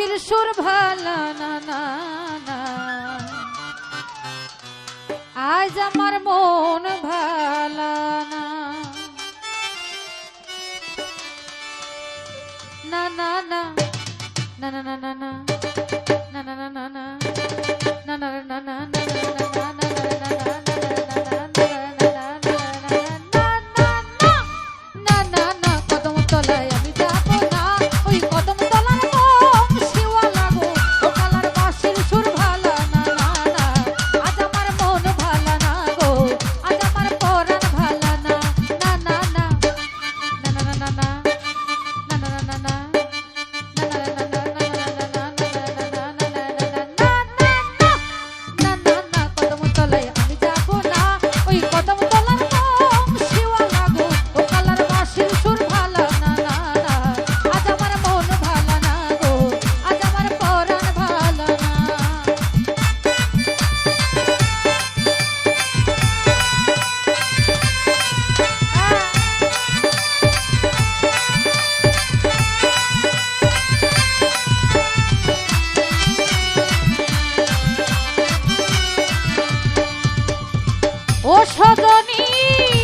কণ্ঠের সুর ভালা না না আজ আমার মন ভালা না না না না না না না না না ও সজনী!